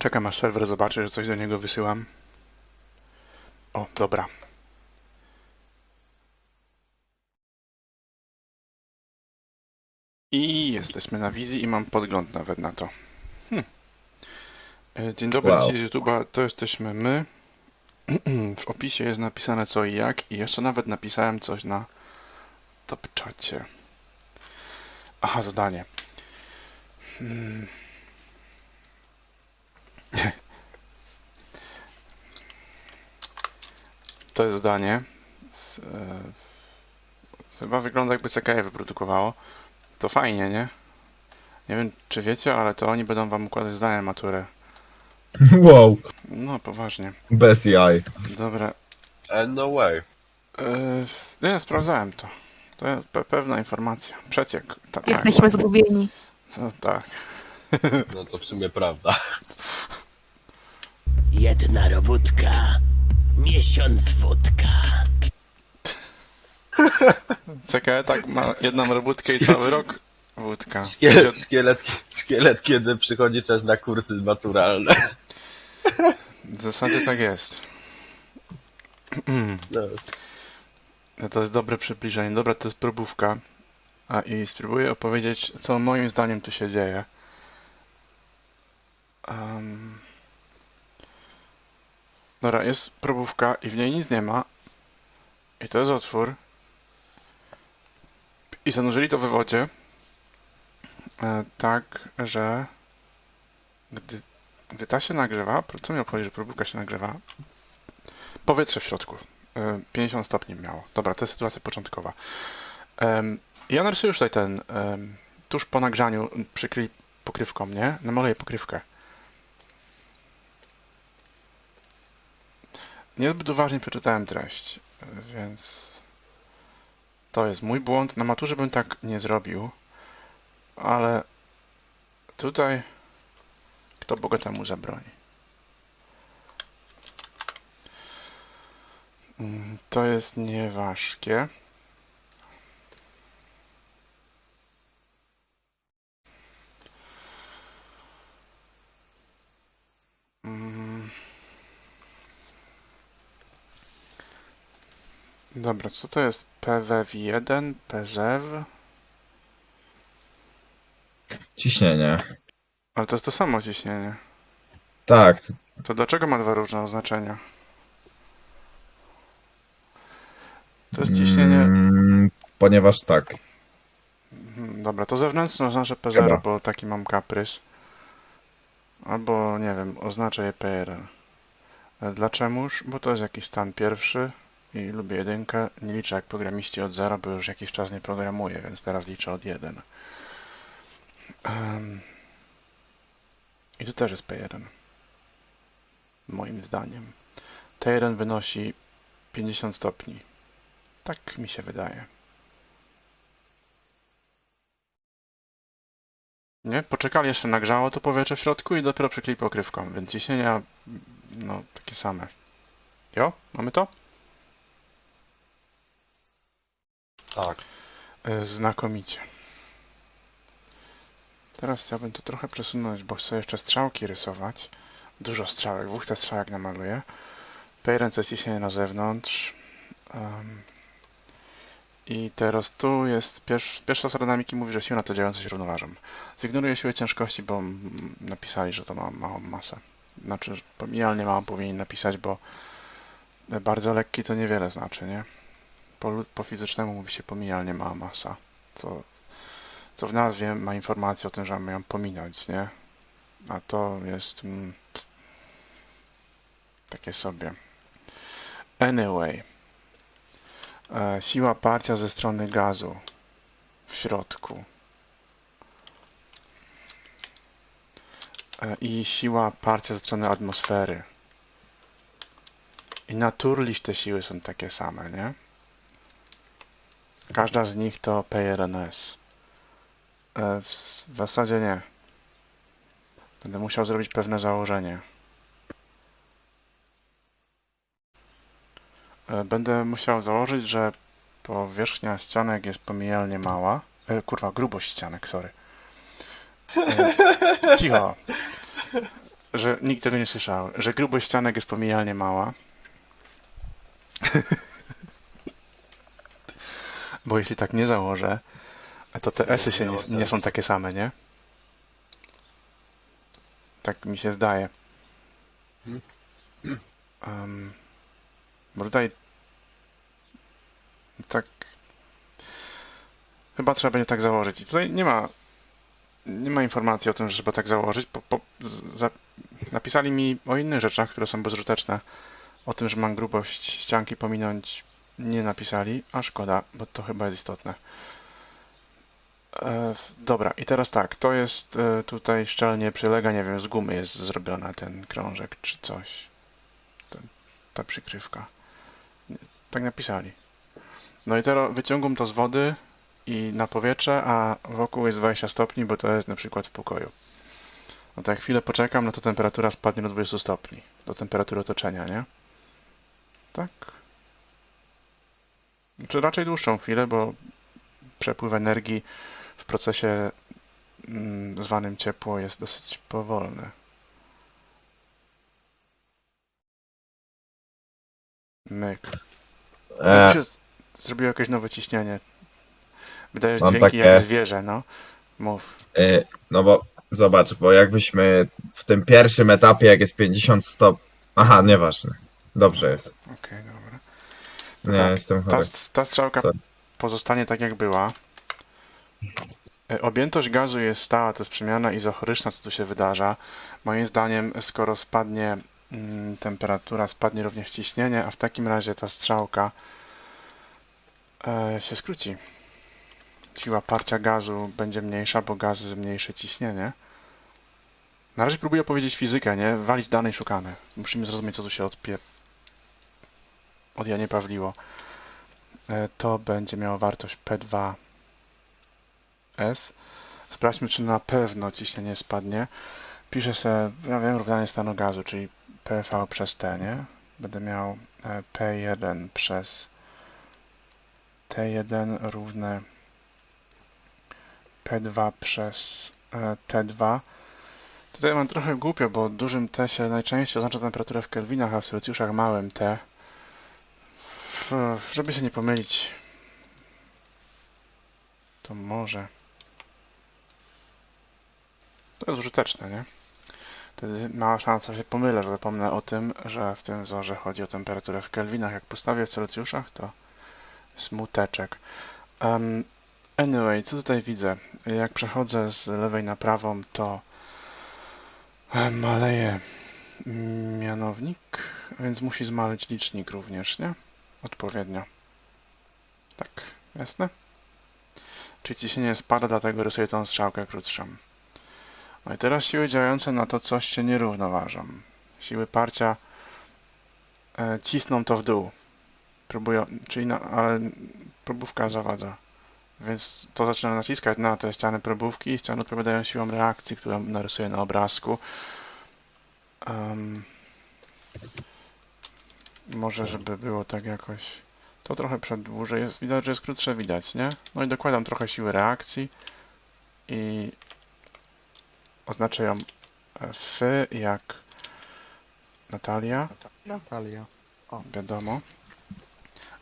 Czekam aż serwer zobaczy, że coś do niego wysyłam. O, dobra. I jesteśmy na wizji i mam podgląd nawet na to. Hm. E, Dzień dobry, Wow. dzisiaj z YouTube'a to jesteśmy my. W opisie jest napisane co i jak i jeszcze nawet napisałem coś na top czacie. Aha, zadanie. Hmm. To jest zdanie. Z, e, chyba wygląda jakby CKE wyprodukowało. To fajnie, nie? Nie wiem, czy wiecie, ale to oni będą wam układać zdania na maturę. Wow, No, poważnie. bez jaj. Dobra. E, no way. E, nie, sprawdzałem to. To jest pe pewna informacja. Przeciek. Ta, tak. Jesteśmy zgubieni. No, tak. No to w sumie prawda. Jedna robótka, miesiąc wódka. CKE tak ma jedną robótkę i cały rok wódka. Szkielet, szkielet, szkielet, kiedy przychodzi czas na kursy maturalne. W zasadzie tak jest. No. No to jest dobre przybliżenie. Dobra, to jest próbówka. A i spróbuję opowiedzieć, co moim zdaniem tu się dzieje. Um... Dobra, jest próbówka i w niej nic nie ma. I to jest otwór. I zanurzyli to we wodzie. E, tak, że gdy, gdy ta się nagrzewa, co mi obchodzi, że próbówka się nagrzewa? Powietrze w środku. E, 50 stopni miało. Dobra, to jest sytuacja początkowa. Em, Ja narysuję już tutaj ten, tuż po nagrzaniu przykryj pokrywką, nie? Namaluję pokrywkę. Niezbyt uważnie przeczytałem treść, więc to jest mój błąd. Na maturze bym tak nie zrobił, ale tutaj kto Boga temu zabroni. Mm, To jest nieważkie. Dobra, co to jest PWF1, PZEW? Ciśnienie. Ale to jest to samo ciśnienie. Tak, To dlaczego ma dwa różne oznaczenia? To jest ciśnienie. mm, ponieważ tak. Mhm, Dobra, to zewnętrzne oznaczę P0, Chyba. bo taki mam kaprys. Albo, nie wiem, oznaczę je PRL. E, Dlaczegoż? Bo to jest jakiś stan pierwszy i lubię jedynkę. Nie liczę jak programiści od zera, bo już jakiś czas nie programuję, więc teraz liczę od 1. Em, I tu też jest P1. Moim zdaniem. T1 wynosi 50 stopni. Tak mi się wydaje. Nie? Poczekali jeszcze nagrzało to powietrze w środku i dopiero przykryli pokrywką, więc ciśnienia no takie same. Jo? Mamy to? Tak. E, Znakomicie. Teraz chciałbym to trochę przesunąć, bo chcę jeszcze strzałki rysować. Dużo strzałek, dwóch te strzałek namaluję. P1 to ciśnienie na zewnątrz. Em, I teraz tu jest pierwsza, pierwsza zasada dynamiki mówi, że siły na to działające się równoważą. Zignoruję siłę ciężkości, bo napisali, że to ma małą masę. Znaczy, pomijalnie małą powinien napisać, bo bardzo lekki to niewiele znaczy, nie? Po, po fizycznemu mówi się pomijalnie mała masa, co, co w nazwie ma informację o tym, że mamy ją pominąć, nie? A to jest mm, takie sobie. Anyway, e, siła parcia ze strony gazu w środku e, i siła parcia ze strony atmosfery. I naturliś te siły są takie same, nie? Każda z nich to PRNS. E, w, w zasadzie nie. Będę musiał zrobić pewne założenie. E, Będę musiał założyć, że powierzchnia ścianek jest pomijalnie mała. E, kurwa, grubość ścianek, sorry. E, cicho. że nikt tego nie słyszał, że grubość ścianek jest pomijalnie mała. Bo jeśli tak nie założę, to te esy się nie, nie są takie same, nie? Tak mi się zdaje. Um, bo tutaj tak chyba trzeba będzie tak założyć. I tutaj nie ma nie ma informacji o tym, że trzeba tak założyć. Po, po, za, napisali mi o innych rzeczach, które są bezużyteczne. O tym, że mam grubość ścianki pominąć, nie napisali, a szkoda, bo to chyba jest istotne. E, dobra, i teraz tak, to jest e, tutaj szczelnie przylega, nie wiem, z gumy jest zrobiona ten krążek czy coś. Ta przykrywka. Tak napisali. No i teraz wyciągam to z wody i na powietrze, a wokół jest 20 stopni, bo to jest na przykład w pokoju. No to jak chwilę poczekam, no to temperatura spadnie do 20 stopni. Do temperatury otoczenia, nie? Tak. Czy raczej dłuższą chwilę, bo przepływ energii w procesie mm, zwanym ciepło jest dosyć powolny. Myk. E, się zrobiło jakieś nowe ciśnienie. Wydajesz Mam dźwięki takie- jak zwierzę, no. Mów. e, no bo zobacz, bo jakbyśmy w tym pierwszym etapie, jak jest 50 stop... Aha, nieważne. Dobrze jest. Okej, dobra. Nie, tak, jestem Ta, chory. ta strzałka Sorry. pozostanie tak jak była. E, Objętość gazu jest stała, to jest przemiana izochoryczna, co tu się wydarza. Moim zdaniem, skoro spadnie mm, temperatura, spadnie również ciśnienie, a w takim razie ta strzałka e, się skróci. Siła parcia gazu będzie mniejsza, bo gaz zmniejszy ciśnienie. Na razie próbuję powiedzieć fizykę, nie? Walić dane i szukane. Musimy zrozumieć, co tu się odpie... od Janie Pawliło. E, To będzie miało wartość P2S. Sprawdźmy, czy na pewno ciśnienie spadnie. Piszę sobie, ja wiem, równanie stanu gazu, czyli PV przez T, nie? Będę miał e, P1 przez T1 równe P2 przez e, T2. Tutaj mam trochę głupio, bo dużym T się najczęściej oznacza temperaturę w kelwinach, a w Celsjuszach małym T. Żeby się nie pomylić, to może. To jest użyteczne, nie? Wtedy mała szansa, się pomylę, że zapomnę o tym, że w tym wzorze chodzi o temperaturę w kelwinach. Jak postawię w Celsjuszach, to smuteczek. Um, anyway, co tutaj widzę? Jak przechodzę z lewej na prawą, to maleje mianownik, więc musi zmalić licznik również, nie? Odpowiednio. Tak, jasne? Czyli ciśnienie spada, dlatego rysuję tą strzałkę krótszą. No i teraz siły działające na to coś się nie równoważą. Siły parcia e, cisną to w dół. Próbują, czyli na, ale probówka zawadza. Więc to zaczyna naciskać na te ściany probówki i ściany odpowiadają siłom reakcji, którą narysuję na obrazku. Em, może, żeby było tak jakoś. To trochę przedłużę. Jest, widać, że jest krótsze, widać, nie? No i dokładam trochę siły reakcji i oznaczę ją F jak Natalia. Natalia. Wiadomo.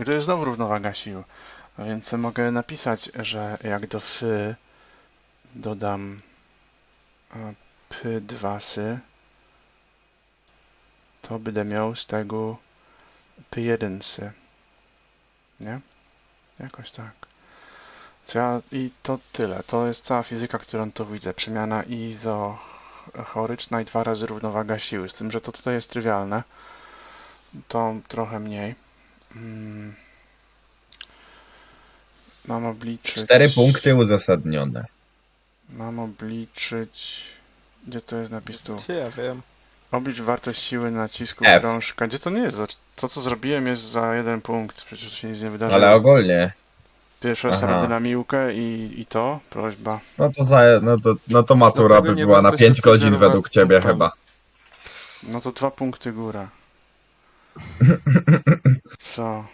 I to jest znowu równowaga sił. A Więc mogę napisać, że jak do F dodam e, P2 sy, to będę miał z tego P1 sy. Nie? Jakoś tak. Co ja, I to tyle. To jest cała fizyka, którą tu widzę. Przemiana izochoryczna i dwa razy równowaga siły. Z tym, że to tutaj jest trywialne. To trochę mniej. Mm. Mam obliczyć... Cztery punkty uzasadnione. Mam obliczyć... Gdzie to jest napis tu? Czy ja wiem. Oblicz wartość siły nacisku F. krążka. Gdzie to nie jest? za- To, co zrobiłem, jest za jeden punkt. Przecież się nic nie wydarzyło. Ale ogólnie. Pierwsza Aha. seredy na miłkę i, i to? Prośba. No to za, no to, no to matura Dlatego by nie była na warto się 5 godzin sugerować według ciebie chyba. No to dwa punkty góra. Co?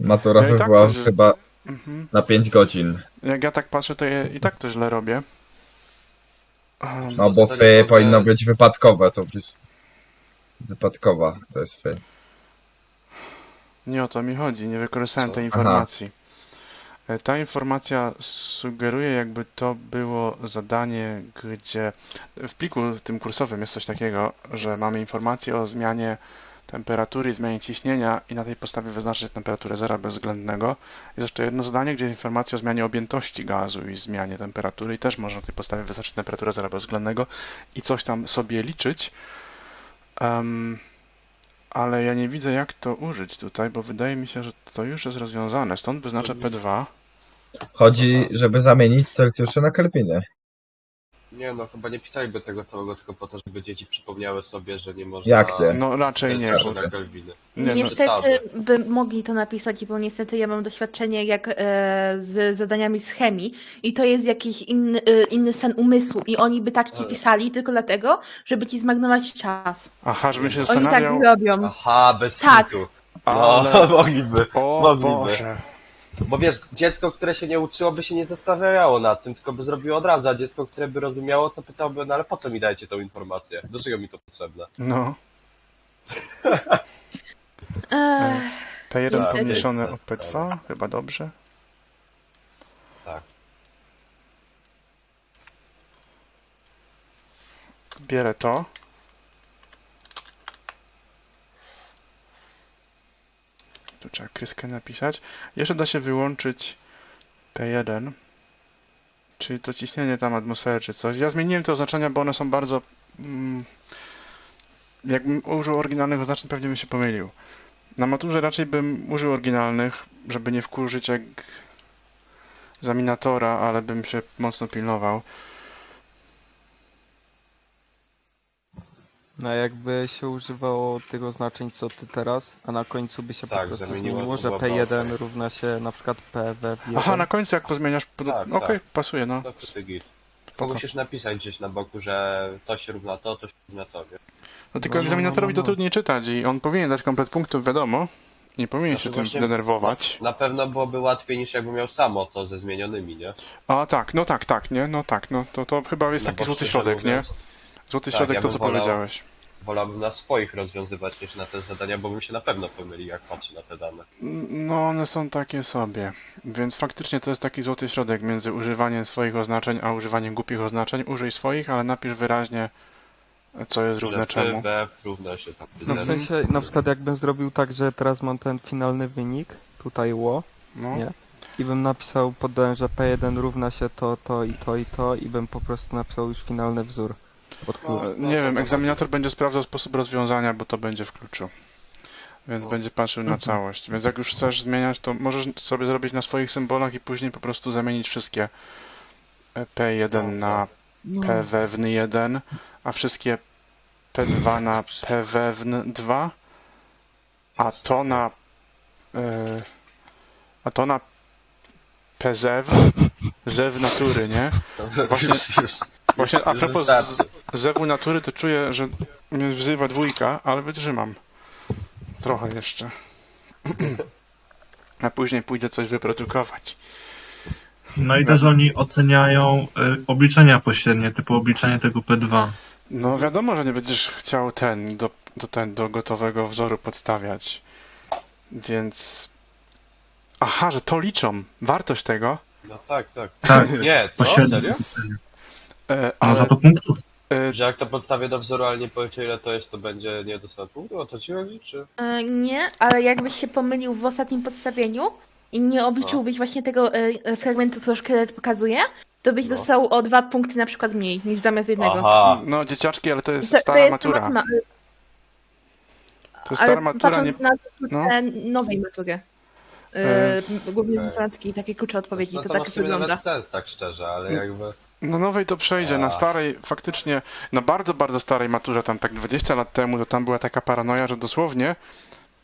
Matura Ja i by tak była się- chyba Mhm. na 5 godzin. Jak ja tak patrzę, to ja i tak to źle robię. No bo fy powinno być wypadkowe, to wręcz... Wypadkowa to jest fy. Nie o to mi chodzi, nie wykorzystałem Co? tej Aha. informacji. E, Ta informacja sugeruje, jakby to było zadanie, gdzie w pliku tym kursowym jest coś takiego, że mamy informację o zmianie temperatury i zmianie ciśnienia i na tej podstawie wyznaczyć temperaturę zera bezwzględnego. Jest jeszcze jedno zadanie, gdzie jest informacja o zmianie objętości gazu i zmianie temperatury i też można na tej podstawie wyznaczyć temperaturę zera bezwzględnego i coś tam sobie liczyć. Em, ale ja nie widzę jak to użyć tutaj, bo wydaje mi się, że to już jest rozwiązane. Stąd wyznaczę P2. Chodzi, żeby zamienić Celsjusze na Kelwiny. Nie no, chyba nie pisaliby tego całego tylko po to, żeby dzieci przypomniały sobie, że nie można... Jak ty? No raczej nie. Na nie no, przesady. Niestety by mogli to napisać, bo niestety ja mam doświadczenie jak e, z zadaniami z chemii i to jest jakiś inny, e, inny sen umysłu i oni by tak ci pisali tylko dlatego, żeby ci zmarnować czas. aha, żebym się Oni tak zastanawiał. robią. Aha, bez Tak. kitu. No, Ale... mogliby. O mogliby. Boże. Bo wiesz, dziecko, które się nie uczyło, by się nie zastanawiało nad tym, tylko by zrobiło od razu, a dziecko, które by rozumiało, to pytałoby, no ale po co mi dajecie tą informację? Do czego mi to potrzebne? No. Ech, P1 Tak, pomniejszone o tak, P2, chyba dobrze. Tak. Bierę to. Trzeba kryskę napisać. Jeszcze da się wyłączyć P1. Czyli to ciśnienie tam atmosfery czy coś. Ja zmieniłem te oznaczenia, bo one są bardzo... Mm, jakbym użył oryginalnych oznaczeń, pewnie bym się pomylił. Na maturze raczej bym użył oryginalnych, żeby nie wkurzyć jak zaminatora, ale bym się mocno pilnował. No jakby się używało tych oznaczeń co ty teraz, a na końcu by się Tak, po prostu zamieniło, zmieniło, to że byłoby P1 okej. równa się na przykład PW1. Aha, na końcu jak pozmieniasz... pod- Tak, Okej, tak. pasuje, no. To ty git. To Spoko. musisz napisać gdzieś na boku, że to się równa to, to się równa to, wiesz? No tylko No, no, egzaminatorowi no, no. to trudniej czytać i on powinien dać komplet punktów, wiadomo. Nie powinien Znaczy się tym denerwować. Na pewno byłoby łatwiej niż jakby miał samo to ze zmienionymi, nie? A tak, no tak, tak, nie? No tak, no to, to chyba jest No taki bo złoty szczerze środek, nie? mówiąc, Złoty Tak, środek ja to bym co wolał- powiedziałeś. Wolałbym na swoich rozwiązywać niż na te zadania, bo bym się na pewno pomylił, jak patrzy na te dane. No one są takie sobie. Więc faktycznie to jest taki złoty środek między używaniem swoich oznaczeń, a używaniem głupich oznaczeń. Użyj swoich, ale napisz wyraźnie, co jest równe czemu. PWF równa się tam No w zero. sensie na przykład jakbym zrobił tak, że teraz mam ten finalny wynik, tutaj ło, No. nie? I bym napisał, podałem, że P1 równa się to, to i to i to i bym po prostu napisał już finalny wzór pod klucz. E, Nie wiem, egzaminator będzie sprawdzał sposób rozwiązania, bo to będzie w kluczu. Więc No. będzie patrzył na całość. Więc jak już chcesz zmieniać, to możesz sobie zrobić na swoich symbolach i później po prostu zamienić wszystkie e, P1 na PWN 1, a wszystkie P2 na PWN 2, a to na e, a to na PZEW, zew natury, nie? Właśnie- już, już, Właśnie a propos wystarczy. zewu natury, to czuję, że mnie wzywa dwójka, ale wytrzymam. Trochę jeszcze. A później pójdę coś wyprodukować. No i też oni oceniają y, obliczenia pośrednie, typu obliczenie tego P2. No wiadomo, że nie będziesz chciał ten do, do, ten, do gotowego wzoru podstawiać. Więc... Aha, że to liczą. Wartość tego. No tak, tak. Tak, Nie, co? pośrednie. Serio? E, Ale ale za to punktów. e, Że jak to podstawię do wzoru, ale nie policzę ile to jest, to będzie nie dostanę punktu? O to ci chodzi, czy? e, nie, ale jakbyś się pomylił w ostatnim podstawieniu i nie obliczyłbyś właśnie tego e, e, fragmentu, co szkielet pokazuje, to byś No. dostał o dwa punkty na przykład mniej niż zamiast jednego. Aha. no dzieciaczki, ale to jest To, to stara jest matura. matma- To jest ale stara matura, patrząc nie... na no. no. nowej matury. E, Yy, głównie matematyki i takie klucze odpowiedzi, No to, to ma tak sumie wygląda. nawet sens, tak szczerze, ale jakby... No nowej to przejdzie, na starej faktycznie, na bardzo, bardzo starej maturze, tam tak 20 lat temu, to tam była taka paranoja, że dosłownie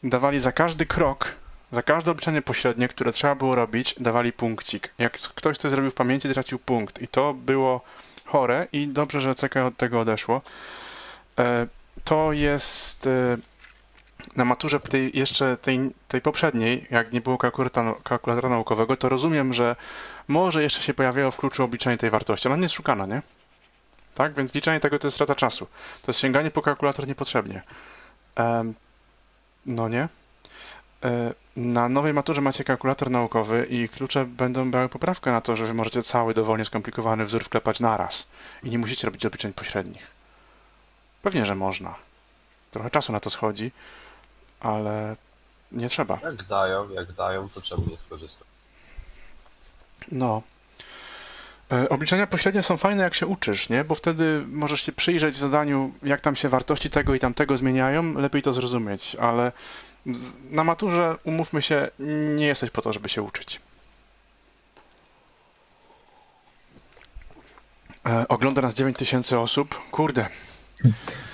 dawali za każdy krok, za każde obliczenie pośrednie, które trzeba było robić, dawali punkcik. Jak ktoś to zrobił w pamięci, tracił punkt. I to było chore i dobrze, że CK od tego odeszło. E, To jest e, na maturze tej jeszcze tej, tej poprzedniej, jak nie było kalkulatora, kalkulatora naukowego, to rozumiem, że może jeszcze się pojawiało w kluczu obliczenie tej wartości. Ona nie jest szukana, nie? Tak? Więc liczenie tego to jest strata czasu. To jest sięganie po kalkulator niepotrzebnie. No nie? E, Na nowej maturze macie kalkulator naukowy i klucze będą miały poprawkę na to, że wy możecie cały dowolnie skomplikowany wzór wklepać naraz i nie musicie robić obliczeń pośrednich. Pewnie, że można. Trochę czasu na to schodzi, ale nie trzeba. Jak dają, jak dają, to czemu nie skorzystać? No. E, Obliczenia pośrednie są fajne, jak się uczysz, nie? Bo wtedy możesz się przyjrzeć zadaniu, jak tam się wartości tego i tamtego zmieniają, lepiej to zrozumieć, ale na maturze, umówmy się, nie jesteś po to, żeby się uczyć. E, Ogląda nas 9000 osób. Kurde,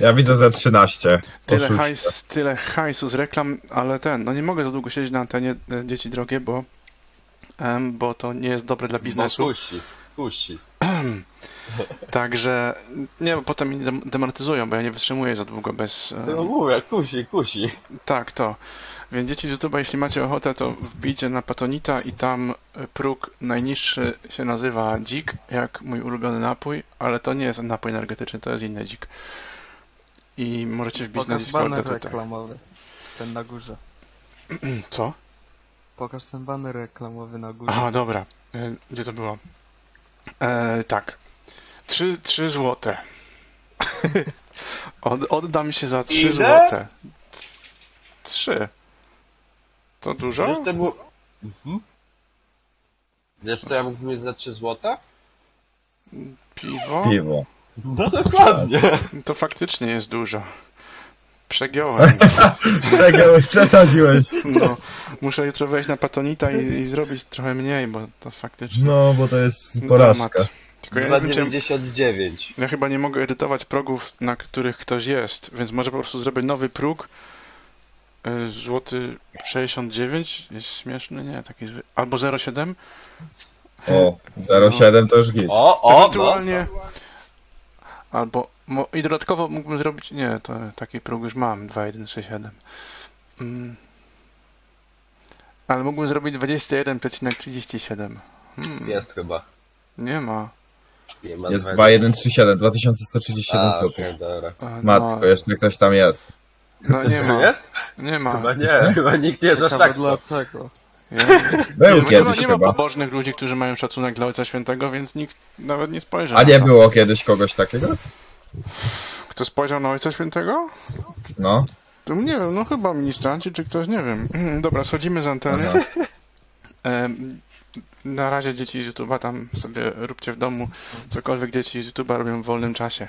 Ja widzę ze 13. tyle, hajs, tyle hajsu z reklam, ale ten, no nie mogę za długo siedzieć na antenie, e, dzieci drogie, bo, em, bo to nie jest dobre dla biznesu. Bo kusi, kusi. Także nie, bo potem mnie dem- demonetyzują, bo ja nie wytrzymuję za długo bez. e, No mówię, kusi, kusi. Tak, to. Więc dzieci z YouTube'a, jeśli macie ochotę, to wbijcie na Patonita i tam e, próg najniższy się nazywa dzik, jak mój ulubiony napój, ale to nie jest napój energetyczny, to jest inny dzik. I możecie wbić na Pokaż Discorda baner tutaj. reklamowy. Ten na górze. Co? Pokaż ten baner reklamowy na górze. Aha, dobra. E, Gdzie to było? E, tak. Trzy, trzy złote. Od, oddam się za trzy Ile? złote. Trzy. To dużo? Wiesz, to było... Mhm. Wiesz co ja mógłbym mieć za 3 złote? Piwo? Piwo. No dokładnie. To faktycznie jest dużo. Przegiąłem. Przegiąłeś, przesadziłeś. No, muszę jutro wejść na Patonita i, i zrobić trochę mniej, bo to faktycznie No, bo to jest porażka. dramat. Tylko ja, nie wiem, czy, 2,99. ja chyba nie mogę edytować progów, na których ktoś jest, więc może po prostu zrobię nowy próg. Y, Złoty 69 jest śmieszny, nie, taki zwy... Albo 0,7. O, 0,7 to już git. O, o, Ewentualnie. Albo. Mo, I dodatkowo mógłbym zrobić. Nie, to taki próg już mam 2,167. Mm. Ale mógłbym zrobić 21,37. no. Hmm, Jest chyba. Nie ma. Nie ma Jest dwa- 2137, 2137 A, zł. dobra. E, Matko, no, jeszcze ktoś tam jest. No Coś nie tu ma. jest? Nie ma. Chyba nie, chyba nikt nie jest aż Ciekawe tak. dlaczego. Ja, Był nie, ma- nie, ma, kiedyś nie ma chyba. pobożnych ludzi, którzy mają szacunek dla Ojca Świętego, więc nikt nawet nie spojrzał. A na nie to. było kiedyś kogoś takiego? Kto spojrzał na Ojca Świętego? No. To nie wiem, no chyba ministranci czy ktoś, nie wiem. Dobra, schodzimy z anteny. Aha. Em, Na razie dzieci z YouTube'a tam sobie róbcie w domu cokolwiek dzieci z YouTube'a robią w wolnym czasie.